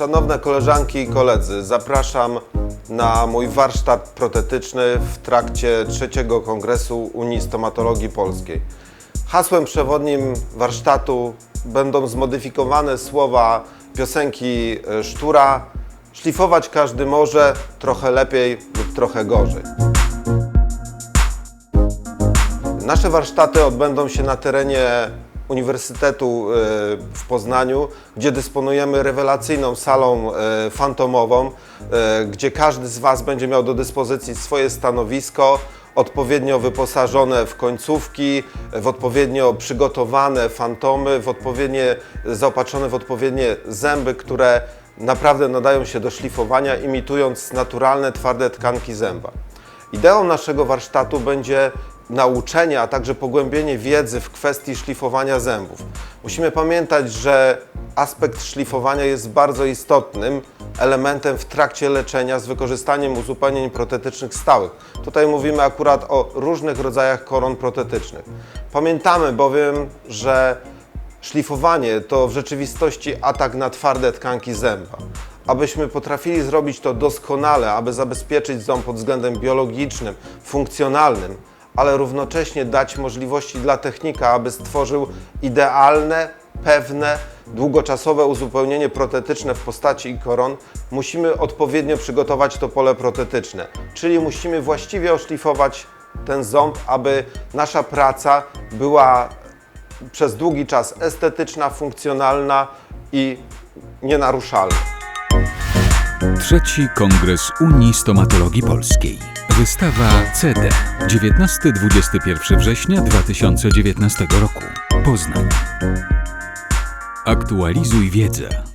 Szanowne koleżanki i koledzy, zapraszam na mój warsztat protetyczny w trakcie trzeciego kongresu Unii Stomatologii Polskiej. Hasłem przewodnim warsztatu będą zmodyfikowane słowa piosenki e, Sztura Szlifować każdy może, trochę lepiej lub trochę gorzej. Nasze warsztaty odbędą się na terenie Uniwersytetu e, w Poznaniu, gdzie dysponujemy rewelacyjną salą e, fantomową, e, gdzie każdy z Was będzie miał do dyspozycji swoje stanowisko, odpowiednio wyposażone w końcówki, w odpowiednio przygotowane fantomy, w odpowiednie, zaopatrzone w odpowiednie zęby, które naprawdę nadają się do szlifowania, imitując naturalne, twarde tkanki zęba. Ideą naszego warsztatu będzie nauczenie, a także pogłębienie wiedzy w kwestii szlifowania zębów. Musimy pamiętać, że aspekt szlifowania jest bardzo istotnym elementem w trakcie leczenia z wykorzystaniem uzupełnień protetycznych stałych. Tutaj mówimy akurat o różnych rodzajach koron protetycznych. Pamiętamy bowiem, że Szlifowanie to w rzeczywistości atak na twarde tkanki zęba. Abyśmy potrafili zrobić to doskonale, aby zabezpieczyć ząb pod względem biologicznym, funkcjonalnym, ale równocześnie dać możliwości dla technika, aby stworzył idealne, pewne, długoczasowe uzupełnienie protetyczne w postaci koron, musimy odpowiednio przygotować to pole protetyczne, czyli musimy właściwie oszlifować ten ząb, aby nasza praca była przez długi czas estetyczna, funkcjonalna i nienaruszalna. Trzeci Kongres Unii Stomatologii Polskiej. Wystawa CD 19-21 września 2019 roku. Poznań. Aktualizuj wiedzę.